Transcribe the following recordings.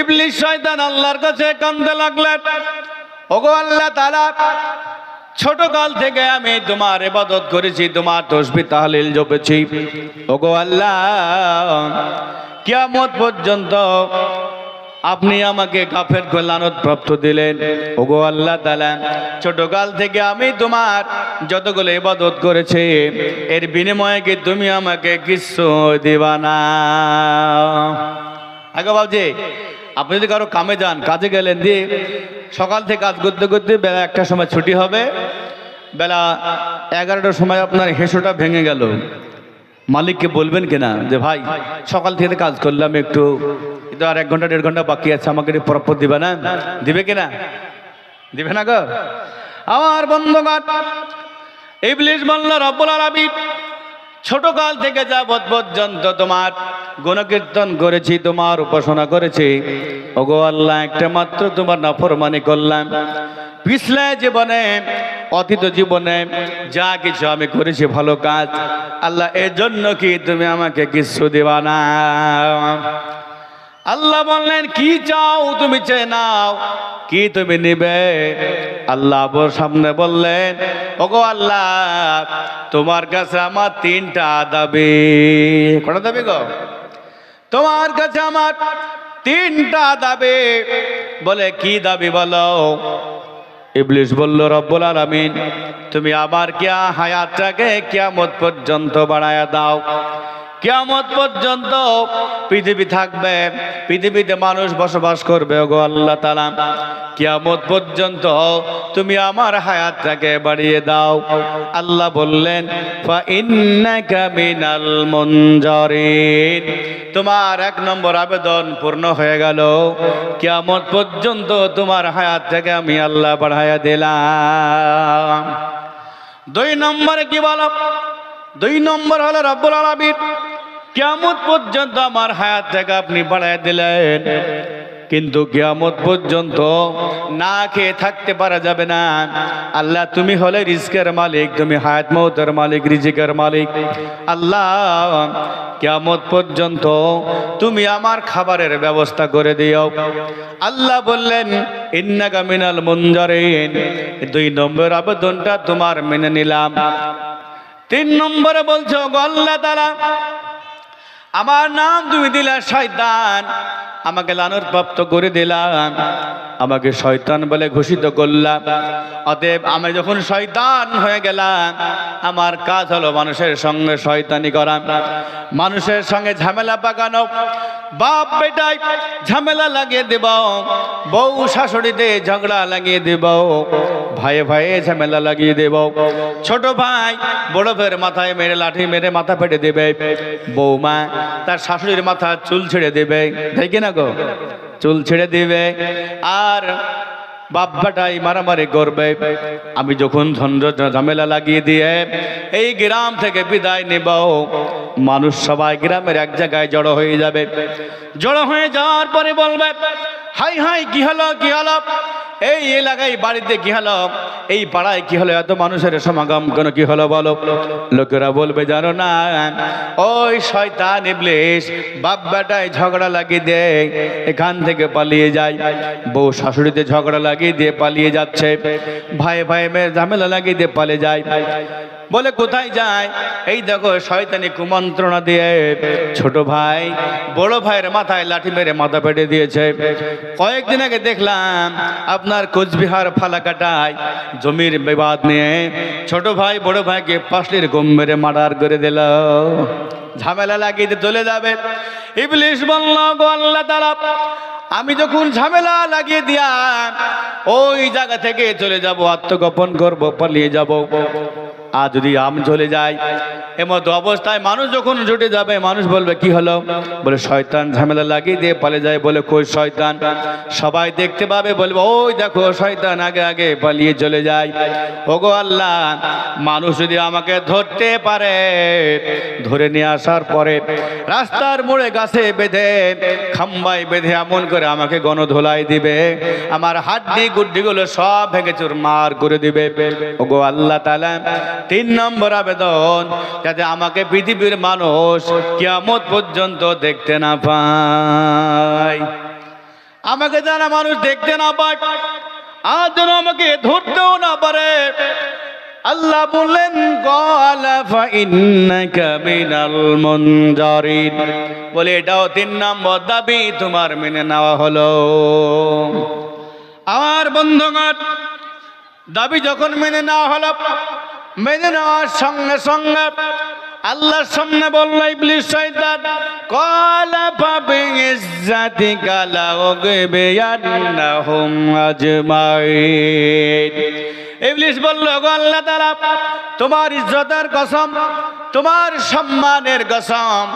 ইবলিশ শয়তান আল্লাহর কাছে কান্দে লাগলেন। ওগো আল্লাহ তাআলা, ছোট কাল থেকে আমি তোমার ইবাদত করেছি, তোমার তসবি তাহলিল জপেছি। ওগো আল্লাহ, কিয়ামত পর্যন্ত আপনি আমাকে কাফের কল্যাণত প্রাপ্ত দিলেন। ওগো আল্লাহ তালা ছোট কাল থেকে আমি তোমার যতগুলো ইবাদত করেছি, এর বিনিময়ে কি তুমি আমাকে কিছু দিবা না? আগে ভাবছি আপনি যদি কারও কামে যান, কাজে গেলেন, দিয়ে সকাল থেকে কাজ করতে করতে বেলা একটার সময় ছুটি হবে, বেলা এগারোটার সময় আপনার হেসোটা ভেঙে গেল। মালিককে বলবেন কিনা যে, ভাই, সকাল থেকে কাজ করলাম, একটু কিন্তু আর এক ঘণ্টা, দেড় ঘণ্টা বাকি আছে, আমাকে প্রাপ্য দিবে না? দিবে কিনা? দিবে না গো। আমার বন্ধুগণ ইবলিশ বলল, রব্বুল আলামিন ছোট কাল থেকে যাবৎ পর্যন্ত তোমার গুণকীর্তন করেছি, তোমার উপাসনা করেছি। ওগো আল্লাহ, একটা মাত্র তোমার নাফরমানি করলাম। পিছলে জীবনে, অতীত জীবনে যা কিছু আমি করেছি ভালো কাজ। আল্লাহ, এজন্য জন্য কি তুমি আমাকে কিছু দেবা না? আল্লাহ বললেন, কি চাও তুমি চেয়ে নাও। কি তুমি নিবে? আল্লাহ সামনে বললেন, ওগো আল্লাহ, তোমার কাছে আমার তিনটা দাবি। কটা দাবি গো? তোমার কাছে আমার তিনটা দাবি। বলে, কি দাবি বলো? ইবলিশ বলল, রব্বুল আলামিন, তুমি আবার কিয়া হায়াতটাকে কিয়ামত পর্যন্ত বাড়ায়া দাও। কিয়ামত পর্যন্ত পৃথিবী থাকবে, পৃথিবীতে মানুষ বসবাস করবে গো আল্লাহ তালা কিয়ামত পর্যন্ত তুমি আমার হায়াতটাকে বাড়িয়ে দাও। আল্লাহ বললেন তোমার এক নম্বর আবেদন পূর্ণ হয়ে গেল। কিয়ামত পর্যন্ত তোমার হায়াত থেকে আমি আল্লাহ বাড়াইয়া দিলাম। দুই নম্বরে কি বলো? দুই নম্বর হলো রব্বুল আলামিন। কিয়ামত পর্যন্ত আমার হায়াত থেকে আপনি বাড়ায় দিলেন। কিন্তু কিয়ামত পর্যন্ত না খেয়ে থাকতে পারা যাবে না। আল্লাহ, তুমি হলে রিস্কের মালিক, তুমি হায়াত মৌতের মালিক, রিজিকের মালিক। আল্লাহ, কিয়ামত পর্যন্ত তুমি আমার খাবারের ব্যবস্থা করে দিও। আল্লাহ বললেন, ইন্নাকা মিনাল মুনজারিন। দুই নম্বর আবেদনটা তোমার মেনে নিলাম। তিন নম্বরে বলছো গল্লা তারা আমার নাম তুমি দিলা, শয়তান। আমাকে লানোর প্রাপ্ত করে দিলাম। আমাকে শয়তান বলে ঘোষিত করলাম অতএব আমি যখন শয়তান হয়ে গেলাম, আমার কাজ হলো মানুষের সঙ্গে শয়তানি করা। মানুষের সঙ্গে ঝামেলা পাকানো। বাপ বেটাই ঝামেলা লাগিয়ে দেব, বউ শাশুড়িতে ঝগড়া লাগিয়ে দেব, ভাইয়ে ভাইয়ে ঝামেলা লাগিয়ে দেব। ছোট ভাই বড় ভাইয়ের মাথায় মেরে লাঠি মেরে মাথা ফেটে দেবে। বৌমা তার শাশুড়ির মাথা চুল ছেড়ে দেবে। তাই কি না গো? চুল ছেড়ে দিবে। আর বাপ্পাটাই মারামারি করবে। আমি যখন ঝামেলা লাগিয়ে দিয়ে এই গ্রাম থেকে বিদায় নিব, মানুষ সবাই গ্রামের এক জায়গায় জড়ো হয়ে যাবে। জড়ো হয়ে যাওয়ার পরে বলবে হাই হাই, কি হলো কি হলো? এই এলাকায় বাড়িতে কি হলো? এই পাড়ায় কি হলো? এত মানুষের সমাগম কেন? কি হলো বলো? লোকেরা বলবে, জানো না, ওই শয়তান ইবলিশ বাপ বেটায় ঝগড়া লাগিয়ে দেয় এখান থেকে পালিয়ে যায়। বউ শাশুড়িতে ঝগড়া লাগিয়ে দিয়ে পালিয়ে যাচ্ছে। ভাই ভাই মেয়ে ঝামেলা লাগিয়ে দিয়ে পালিয়ে যায়। বলে, কোথায় যায়? এই দেখো, শয়তানি কুমন্ত্রণা দিয়ে ছোট ভাই বড় ভাইয়ের মাথায় লাঠি মেরে মাথা পেটে দিয়েছে। কয়েকদিন আগে দেখলাম আপনার কোচবিহার ফালাকাটায় জমির বিবাদ নিয়ে ছোট ভাই বড় ভাইকে পাশলির গম মেরে মার্ডার করে দিল। ঝামেলা লাগিয়ে চলে যাবে। ইবলিশ বলল আল্লাহ তারা আমি যখন ঝামেলা লাগিয়ে দিয়া ওই জায়গা থেকে চলে যাব, আত্মগোপন করব, পালিয়ে যাব। আর যদি আম ঝলে যায়, এমতো অবস্থায় মানুষ যখন জুটে যাবে, মানুষ বলবে, কি হলো? বলে, শয়তান ঝামেলা লাগিয়ে দিয়ে পালিয়ে যায়। বলে, কই শয়তান? সবাই দেখতে পাবে, বলবে, ওই দেখো, শয়তান আগে আগে পালিয়ে চলে যায়। ওগো আল্লাহ, মানুষ যদি আমাকে ধরতে পারে, ধরে নিয়ে আসার পরে রাস্তার মোড়ে গাছে বেঁধে খাম্বাই বেঁধে এমন করে আমাকে গণধোলাই দিবে। আমার হাড্ডি গুড্ডিগুলো সব ভেঙে চুর মার করে দিবে। ওগো আল্লাহ তালা তিন নম্বর আবেদন, যাতে আমাকে পৃথিবীর মানুষ কিয়ামত পর্যন্ত দেখতে না পায়। আমাকে যারা মানুষ দেখতে না পায়, আর যেন আমাকে ধরতেও না পারে। আল্লাহ বললেন বলে, এটাও তিন নম্বর দাবি তোমার মেনে নেওয়া হলো। আমার বন্ধুগণ, দাবি যখন মেনে নেওয়া হলো মেনে নেওয়ার সঙ্গে সঙ্গে। আল্লাহর সামনে বলল, ইবলিস, শয়তান, কলা পাবে ইজ্জাতি কালা ওগবে আন্নাহুম আজমাইন। ইবলিস বলল গো আল্লাহ তাআলা, তোমার ইজ্জতের কসম, তোমার সম্মানের কসম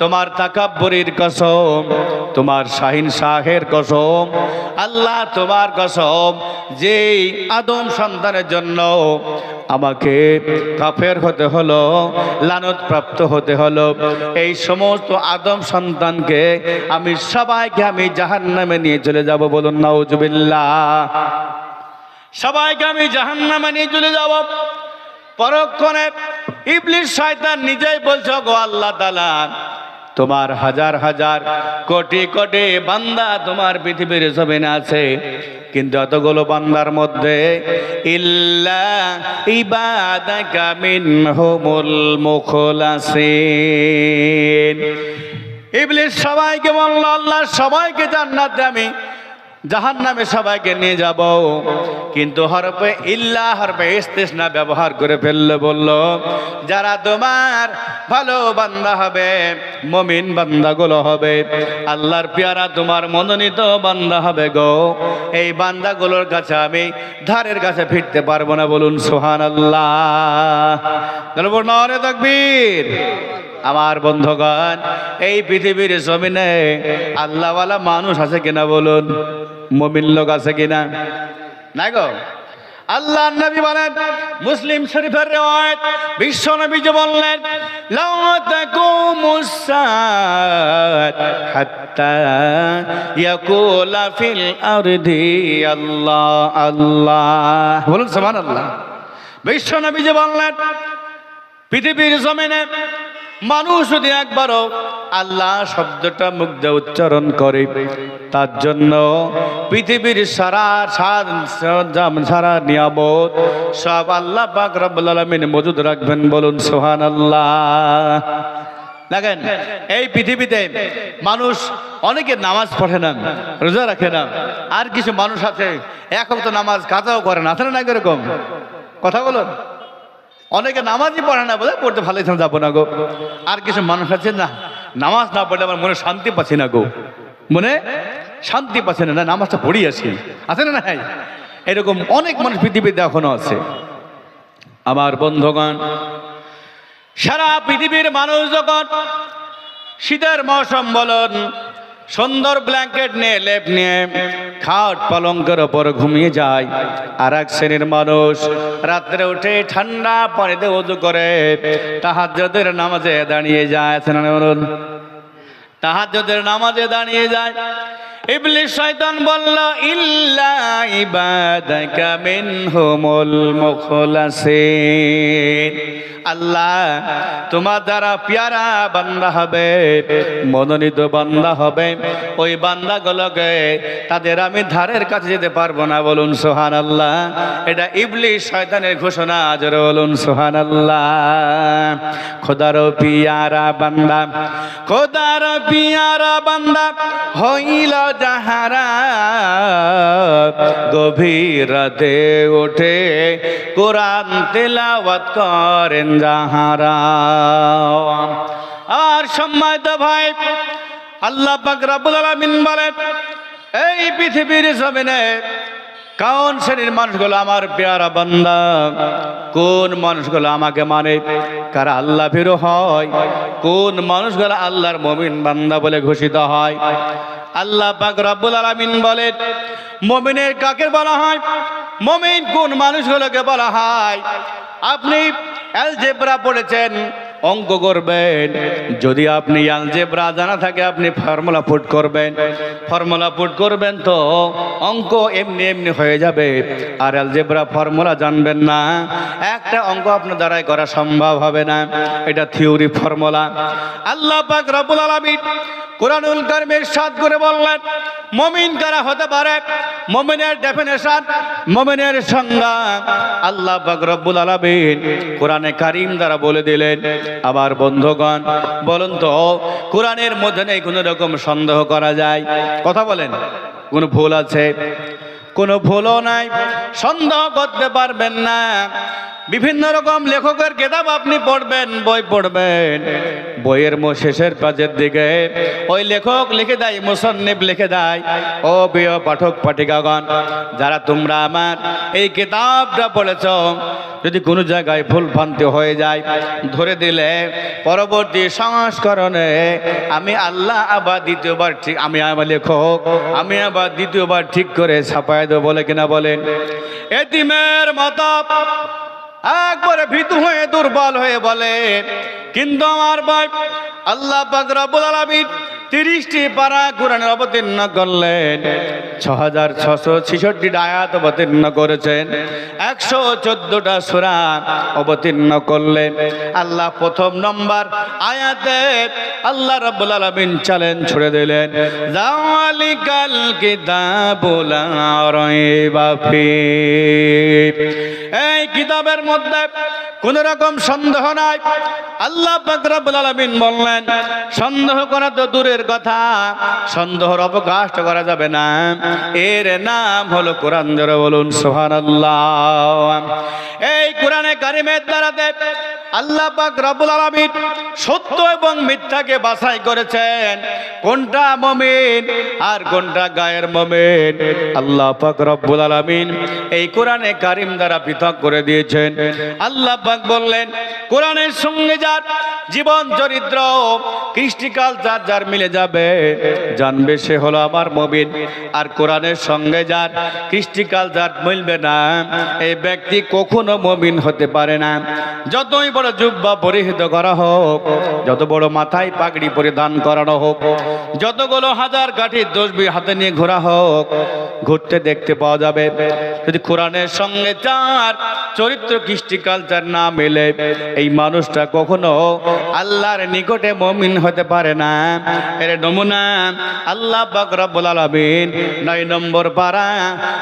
তোমার তাকাব্বরির কসম, তোমার শাহিন শাহের কসম, আল্লাহ তোমার কসম যে আদম সন্তানের জন্য আমাকে কাফের হতে হলো, লানত প্রাপ্ত হতে হলো, এই সমস্ত আদম সন্তানকে আমি সবাইকে আমি জাহান্নামে নিয়ে চলে যাব বলুন, নাউজুবিল্লাহ। সবাইকে আমি জাহান্নামে নিয়ে চলে যাব। পরক্ষণে ইবলিশ শয়তান নিজেই বলছো গো আল্লাহ তাআলা তোমার হাজার হাজার কোটি কোটি বান্দা তোমার পৃথিবীর জমিনে আছে। কিন্তু এতগুলো বান্দার মধ্যে ইল্লা সবাইকে বলল, আল্লাহ সবাইকে জান্নাতে আমি জাহান নামে সবাইকে নিয়ে যাব। কিন্তু হরফে ইল্লা, হরফে ইস্তেসনা ব্যবহার করে ফেললে বলল, যারা তোমার ভালো বান্দা হবে, মমিন বান্দাগুলো হবে। আল্লাহর পেয়ারা তোমার মনোনীত বান্দা হবে গো। এই বান্দাগুলোর কাছে আমি ধারের কাছে ফিরতে পারব না বলুন সোহান আল্লাহ তকবীর। আমার বন্ধুগণ, এই পৃথিবীর জমিনে আল্লাহওয়ালা মানুষ আছে কিনা বলুন? মমিন লোক আছে কিনা? না গো। আল্লাহ নবী বলেন, মুসলিম শরীফের রেওয়ায়ত বিশ্ব নবী যে বললেন লা তাকুমুস সাত হাত্তা ইয়াকুলা ফিল আরদি আল্লাহ আল্লাহ। বলুন সুবহানাল্লাহ। বিশ্ব নবী যে বললেন, পৃথিবীর জমিনে মানুষ যদি একবারও আল্লাহ শব্দটা দিয়ে উচ্চারণ করে, তার জন্য পৃথিবীর সারা সারা সারা নিয়ামত সব আল্লাহ পাক রব্বুল আলামিন মজুদ রাখবেন বলুন সোহান আল্লাহ দেখেন, এই পৃথিবীতে মানুষ অনেকে নামাজ পড়ে না, রোজা রাখে না, আর কিছু মানুষ আছে, এক তো নামাজ কাজাও করে না, আছে না এরকম কথা বলুন। অনেকে নামাজই পড়ে না বলে পড়তে ভালো ইচ্ছা যাব না গো। আর কিছু মানুষ আছে না, নামাজ না পড়লে আমার মনে শান্তি পাচ্ছি না গো। মনে শান্তি পাচ্ছে না নামাজটা পড়ি আসি আছে না নাই? এরকম অনেক মানুষ পৃথিবীতে এখনও আছে। আমার বন্ধুগণ, সারা পৃথিবীর মানুষ যখন শীতের মৌসুম বলুন সুন্দর ব্ল্যাঙ্কেট নিয়ে, লেপ নিয়ে, খাট পালঙ্কের ওপর ঘুমিয়ে যায়। আর এক শ্রেণির মানুষ রাত্রে উঠে ঠান্ডা পানিতে উজু করে তাহাজ্জুদের নামাজে দাঁড়িয়ে যায়। না নামাজে দাঁড়িয়ে যায়। ইবলিস শয়তান বলল, ইল্লা ইবাদাকা মিনহুমুল মুখলাসিন। আল্লাহ, তোমার দ্বারা পেয়ারা বান্দা হবে, মনোনীত বান্দা হবে। ওই বান্দা বান্দাগুলোকে তাদের আমি ধারের কাছে যেতে পারব না বলুন সোহান আল্লাহ এটা ইবলিস শয়তানের ঘোষণা, জোরে বলুন সোহান আল্লাহ খোদার পিয়ারা বান্দা, খোদার পিয়ারা বান্দা, হইল যাহারা গভীর রাতে ওঠে, কোরআন তেলাওয়াত করেন যাহারা। আর সম্মানিত ভাই, আল্লাহ পাক রাব্বুল আলামিন বলেন, এই পৃথিবীর জমিনে কোন শ্রেণির মানুষগুলো আমার পেয়ারা বান্দা। কোন মানুষগুলো আমাকে মানে? কারা আল্লাহ ফিরো হয়? কোন মানুষগুলো আল্লাহর মমিন বান্দা বলে ঘোষিত হয়? আল্লাহ পাক রব্বুল আলামিন বলেন, মমিনের কাকে বলা হয়? মমিন কোন মানুষগুলোকে বলা হয়? আপনি অ্যালজেব্রা পড়েছেন অঙ্ক করবেন। যদি আপনি আলজেব্রা জানা থাকে, আপনি ফর্মুলা পুট করবেন। ফর্মুলা পুট করবেন তো অঙ্ক এমনি এমনি হয়ে যাবে। আর আলজেব্রা ফর্মুলা জানবেন না। একটা অঙ্ক আপনার দ্বারাই করা সম্ভব হবে না। এটা থিওরি ফর্মুলা আল্লাহ পাক রব্বুল আলামিন কোরআনুল কারিমের সাদ করে বললেন, মমিন কারা হতে পারে? মমিনের ডেফিনেশন মমিনের সংজ্ঞা। আল্লাহ পাক রব্বুল আলামিন কোরআনে কারিম দ্বারা বলে দিলেন আবার বন্ধুগণ, বলুন তো, কোরআনের মধ্যে নেই কোনো রকম সন্দেহ করা যায়? কথা বলেন, কোনো ভুল আছে? কোনো ভুলও নাই, সন্দেহ করতে পারবেন না। বিভিন্ন রকম লেখকের কেতাব আপনি পড়বেন, বই পড়বেন। বইয়ের মো শেষের কাজের দিকে ওই লেখক লিখে দেয় মুসন্নিব লিখে দেয়, ও প্রিয় পাঠক, পাঠিকাগণ, যারা তোমরা আমার এই কেতাবটা পড়েছ, যদি কোনো জায়গায় ভুল ভ্রান্তি হয়ে যায়, ধরে দিলে পরবর্তী সংস্করণে আমি আল্লাহ আবার দ্বিতীয়বার ঠিক, আমি আমার লেখক, আমি আবার দ্বিতীয়বার ঠিক করে ছাপায় দেবো বলে কিনা বলেন। এতিমের মাতা একবারে ভীতু হয়ে দুর্বল হয়ে বলে কিন্তু আমার ভাই আল্লাহ পাক রব্বুল আলামিন তিরিশটি পারা কোরআনের অবতীর্ণ করলেন। ছ হাজার ছশো ছেষট্টি আয়াত অবতীর্ণ করেছেন। একশো চোদ্দটা সুরা অবতীর্ণ করলেন। আল্লাহ প্রথম নম্বর আয়াতে আল্লাহ রব্বুল আলামিন চ্যালেঞ্জ ছুড়ে দিলেন। জাওয়ালিকাল কিতাবুল ফি এই কিতাবের মধ্যে কোন রকম সন্দেহ নাই। আল্লাহ পাক রব্বুল আলামিন বললেন, সন্দেহ করা তো দূরের কথা, সন্দেহর অবকাশ করা যাবে না। এর নাম হলো কোরআন ধরে বলুন, সুবহানাল্লাহ। এই কোরআনে কারিমের দ্বারাতে আল্লাহ পাক রব্বুল আলামিন সত্য এবং মিথ্যাকে বাছাই করেছেন। কোনটা মমিন আর কোনটা গায়ের মমিন? আল্লাহ পাক রব্বুল আলামিন এই কোরআনে কারিম দ্বারা পৃথক করে দিয়েছেন। আল্লাহ পাক বললেন, কোরআনের সঙ্গে যার জীবন চরিত্র, কৃষ্টি কালচার, যার মিলে যাবে, জানবে সে হলো আমার মবিন আর কোরআনের সঙ্গে যার কৃষ্টি কালচার মিলবে না, এই ব্যক্তি কখনো মবিন হতে পারে না। যতই বড় জুব্বা পরিহিত করা হোক, যত বড় মাথায় পাগড়ি পরিধান করানো হোক, যতগুলো হাজার কাঠির দোষবি হাতে নিয়ে ঘোরা হোক, ঘুরতে দেখতে পাওয়া যাবে। যদি কোরআনের সঙ্গে চার চরিত্র, কৃষ্টি কালচার না মেলে, এই মানুষটা কখনো আল্লাহর নিকটে মমিন হতে পারে না। এর নমুনা আল্লাহ পাক রব্বুল আলামিন নয় নম্বর পারা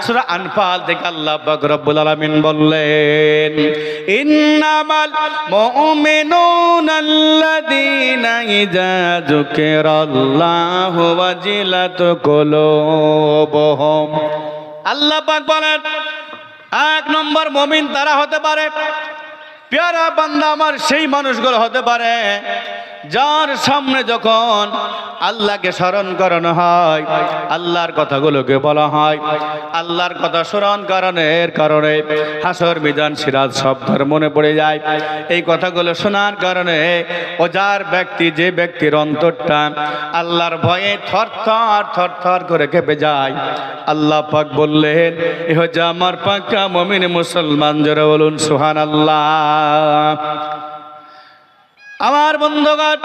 সূরা আনফাল থেকে আল্লাহ পাক রব্বুল আলামিন বললেন, ইন্নামাল মুমিনুনা আল্লাযীনা ইযা যুকিরাল্লাহু ওয়াজিলাত কুলুবুহুম। আল্লাহ পাক বলেন, এক নম্বর মমিন তারা হতে পারে, পেয়ারা বান্দা আমার সেই মানুষগুলো হতে পারে যার সামনে যখন আল্লাহকে স্মরণ করানো হয়, আল্লাহর কথাগুলোকে বলা হয়, আল্লাহর কথা স্মরণ করানোর কারণে হাসর, মিজান, সিরাজ শব্দের মনে পড়ে যায়। এই কথাগুলো শোনার কারণে ও যার ব্যক্তি, যে ব্যক্তির অন্তরটা আল্লাহর ভয়ে থর থর থর থর করে কেঁপে যায়। আল্লাহ পাক বললেন এ হচ্ছে আমার পাক্কা মমিন মুসলমান, যারা বলুন সুহান আল্লাহ আমার বন্ধুগণ,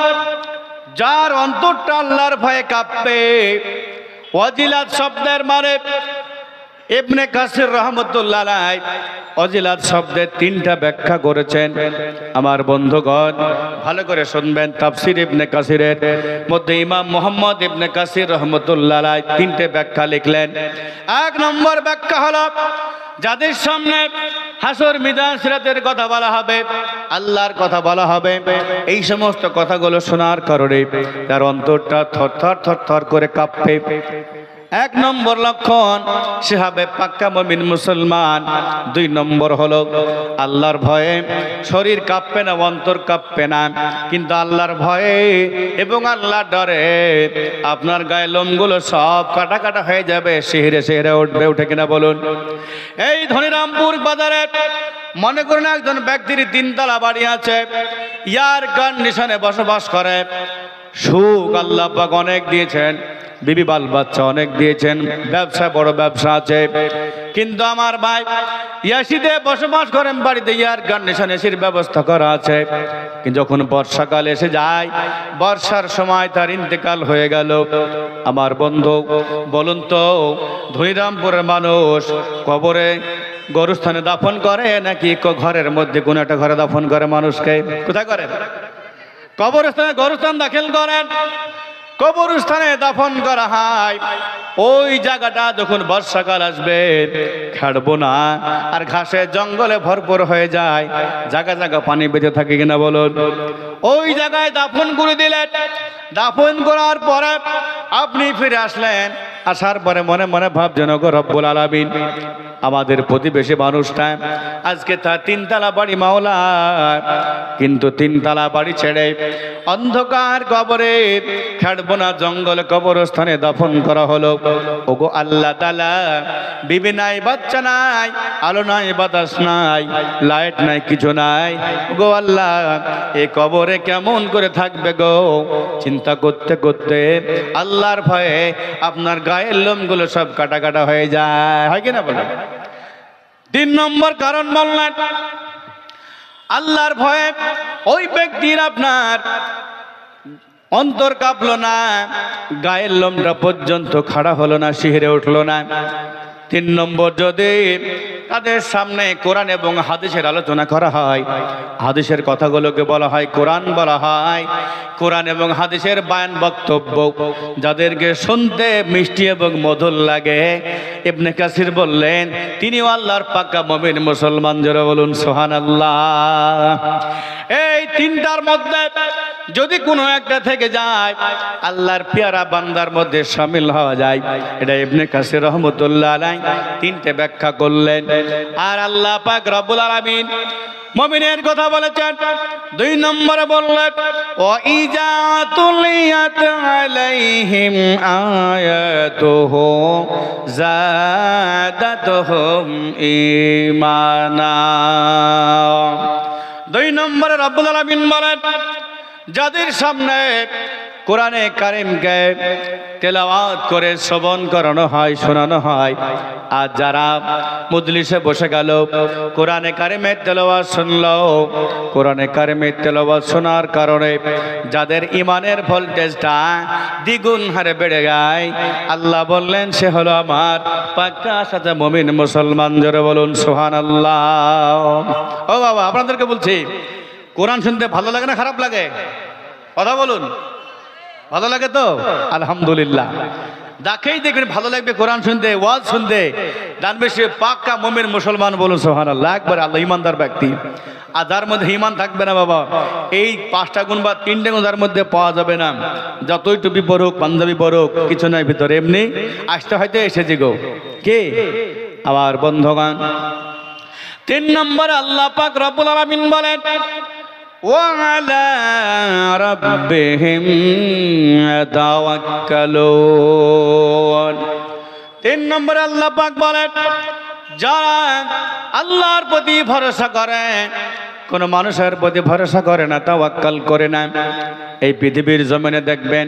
যার অন্তরটা আল্লাহর ভয়ে কাঁপবে ওয়াজিলাত শব্দের মানে ইবনে কাসির রহমতুল্লাহ অজিলাত শব্দের তিনটা ব্যাখ্যা করেছেন। আমার বন্ধুগণ, ভালো করে শুনবেন তাফসির ইবনে কাসিরের মধ্যে ইমাম মোহাম্মদ ইবনে কাসির রহমতুল্লাহ তিনটে ব্যাখ্যা লিখলেন। এক নম্বর ব্যাখ্যা হলো, যাদের সামনে হাসর মিদান সিরাতের কথা বলা হবে, আল্লাহর কথা বলা হবে। এই সমস্ত কথাগুলো শোনার কারণে তার অন্তরটা থর থর থর থর করে কাঁপবে। এক নম্বর লক্ষণ, সে হবে পাক্কা মমিন মুসলমান। দুই নম্বর হলো, আল্লাহর ভয়ে শরীর কাঁপবে না, অন্তর কাঁপবে না। কিন্তু আল্লাহর ভয়ে এবং আল্লাহর ডরে আপনার গায়ে লোমগুলো সব কাটা কাটা হয়ে যাবে শিহরে শিহরে উঠবে, উঠে কিনা বলুন। এই ধনিরামপুর বাজারে মনে করুন একজন ব্যক্তির তিনতলা বাড়ি আছে, ইয়ার কন্ডিশনে বসবাস করে। সুখ আল্লাহ অনেক দিয়েছেন। বিবি বাল বাচ্চা অনেক দিয়েছেন। ব্যবসা, বড় ব্যবসা আছে। কিন্তু আমার ভাই ইয়াসিতে বসবাস করেন বাড়িতে, ইয়ার কন্ডিশন এসির ব্যবস্থা করা আছে। যখন বর্ষাকাল এসে যায়, বর্ষার সময় তার ইন্তেকাল হয়ে গেল। আমার বন্ধু, বলুন তো ধনিরামপুরের মানুষ কবরে গরুস্থানে দাফন করে নাকি ঘরের মধ্যে কোনো একটা ঘরে দাফন করে মানুষকে? কোথায় করেন কবরস্থানে গরুস্থান দাখিল করেন। কবরস্থানে দাফন করা হয়। ওই জায়গাটা যখন বর্ষাকাল আসবে, খাটবো না, আর ঘাসে জঙ্গলে ভরপুর হয়ে যায়। জায়গা জায়গা পানি বেঁধে থাকে কিনা বলুন। ওই জায়গায় দাফন করে দিলেন। দাফন করার পরে আপনি ফিরে আসলেন, আসার পরে মনে মনে ভাবছেন গো রব্বুল আলামিন, আমাদের প্রতিবেশী মানুষটা আজকে তার তিনতলা বাড়ি মাওলা। কিন্তু তিনতলা বাড়ি ছেড়ে অন্ধকার কবরে খাটবো না জঙ্গল কবরস্থানে দাফন করা হলো। ওগো আল্লাহ তালা বিবি নাই, বাচ্চা নাই, আলো নাই, বাতাস নাই, লাইট নাই, কিছু নাই। গো আল্লাহ, এ কবরে কেমন করে থাকবে গো? চিন্তা করতে করতে আল্লাহর ভয়ে আপনার গায়ের লোমগুলো সব কাটা কাটা হয়ে যায়। হয় কিনা বলেন তিন নম্বর কারণ বললেন, আল্লাহর ভয়ে ওই ব্যক্তির আপনার অন্তর কাঁপলো না, গায়ের লোমটা পর্যন্ত খাড়া হলো না, শিহরে উঠল না। তিন নম্বর যদি তাদের সামনে কোরআন এবং হাদিসের আলোচনা করা হয়, হাদিসের কথাগুলোকে বলা হয় কোরআন বলা হয়। কোরআন এবং হাদিসের বায়ান বক্তব্য যাদেরকে শুনতে মিষ্টি এবং মধুর লাগে, ইবনে কাসির বললেন, তিনিও আল্লাহর পাক্কা মমিন মুসলমান যারা বলুন সোহান আল্লাহ এই তিনটার মধ্যে যদি কোনো একটা থেকে যায়, আল্লাহর পেয়ারা বান্দার মধ্যে সামিল হওয়া যায়। এটা ইবনে কাসির রহমতুল্লাহ আলাই তিনটে ব্যাখ্যা করলেন। আর আল্লাহ পাক রব্বুল আলামিন মমিনের কথা বলেছেন। দুই নম্বরে বললেন ও ইজা আলাইহিম আয়াতুহু জাদাতুহুম ঈমানা। দুই নম্বরে রব্বুল আলামিন বলেন যাদের সামনে কোরআনে কারিমকে তেলাওয়াত করে শ্রবণ করানো হয়, শোনানো হয়, আর যারা মজলিসে বসে গেল, কোরআনে কারিমের তেলাওয়াত শুনল, কোরআনে কারিমের তেলাওয়াত শোনার কারণে যাদের ইমানের ভোল্টেজটা দ্বিগুণ হারে বেড়ে যায়, আল্লাহ বললেন, সে হলো আমার পাক্কা সাথে মমিন মুসলমান। জোরে বলুন সোহান আল্লাহ ও বাবা, আপনাদেরকে বলছি কোরআন শুনতে ভালো লাগে না খারাপ লাগে? কথা বলুন। ভালো লাগে তো? আলহামদুলিল্লাহ। দেখেই দেখবেন ভালো লাগবে কোরআন শুনতে, ওয়াজ শুনতে জানবে সে পাক্কা মমির মুসলমান বলুন সোহান আল্লাহ একবার আল্লাহ ইমানদার ব্যক্তি। আর যার মধ্যে ইমান থাকবে না বাবা, এই পাঁচটা গুণ বা তিনটে গুণ যার মধ্যে পাওয়া যাবে না। যতই টুপি পড়ুক পাঞ্জাবি পড়ুক কিছু নাই ভিতরে, এমনি আসতে হয়তো এসেছি গো। কে? আবার বন্ধগান তিন নম্বর আল্লাহ পাক রব্বুল আলামিন বলেন وعلى ربهم يتوكلون তিন নম্বরে আল্লাহ পাক বলেন যারা আল্লাহর প্রতি ভরসা করে কোন মানুষের প্রতি ভরসা করে না তাওয়াক্কাল করে না এই পৃথিবীর জমিনে দেখবেন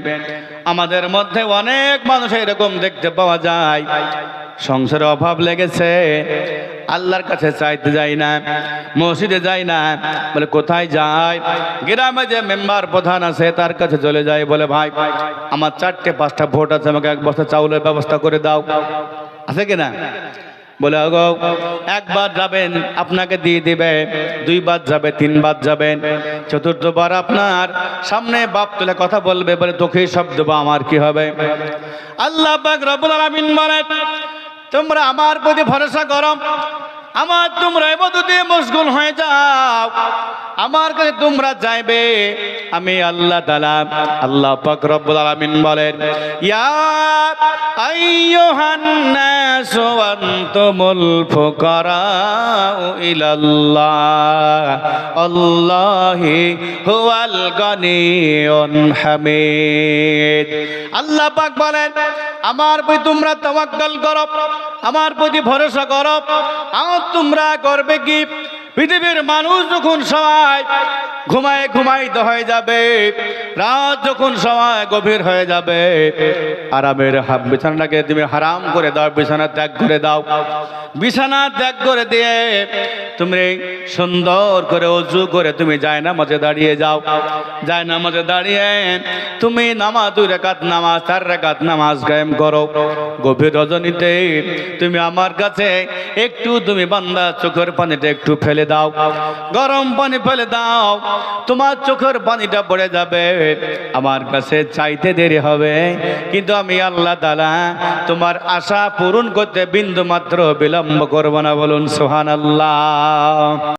আমাদের মধ্যে অনেক মানুষ এরকম দেখতে পাওয়া যায় সংসারে অভাব লেগেছে আল্লাহর কাছে চাইতে যাই না, মসজিদে যাই না, বলে কোথায় যায়? গ্রামে যে মেম্বার প্রধান আছে, তার কাছে চলে যায় বলে, ভাই, আমার চারটে, পাঁচটা ভোট আছে, আমাকে এক বস্তা চাউলের ব্যবস্থা করে দাও। আছে কিনা বলে, আগো, একবার যাবেন, আপনাকে দিয়ে দিবে, দুইবার যাবে, তিনবার যাবেন চতুর্থবার আপনার সামনে বাপ তুলে কথা বলবে, বলে, তোকে সব দেবো, আমার কি হবে? আল্লাহ আলামিন বলেন তোমরা আমার প্রতি ভরসা করো। আমার তোমরা এবাদতে মশগুল হয়ে যাও, আমার কাছে তোমরা যাইবে। আমি আল্লাহ তাআলা, আল্লাহ পাক রব্বুল বলেন আল্লাহি পাক বলেন, আমার প্রতি তোমরা তাওয়াক্কাল করো, আমার প্রতি ভরসা করো আর তোমরা গর্বে কি পৃথিবীর মানুষ যখন সবাই ঘুমায় ঘুমাইতে হয়ে যাবে। রাত যখন সময় গভীর হয়ে যাবে। আরামের বিছানাটাকে তুমি হারাম করে দাও, বিছানা ত্যাগ করে দাও। বিছানা ত্যাগ করে দিয়ে তুমি সুন্দর করে অজু করে তুমি যায় না মাঝে দাঁড়িয়ে যাও। যায় না মাঝে দাঁড়িয়ে তুমি নামাজ দুই রেখাত নামাজ, চার রেখাত নামাজ কায়েম করো। গভীর রজনীতে তুমি আমার কাছে একটু তুমি বান্দা চোখের পানিতে একটু ফেলে দাও। গরম পানি ফেলে দাও। তোমার চোখের পানিটা পড়ে যাবে। আমার কাছে চাইতে দেরি হবে। কিন্তু আমি আল্লাহ তালা তোমার আশা পূরণ করতে বিন্দু মাত্র বিলম্ব করব না। বলুন সোহান আল্লাহ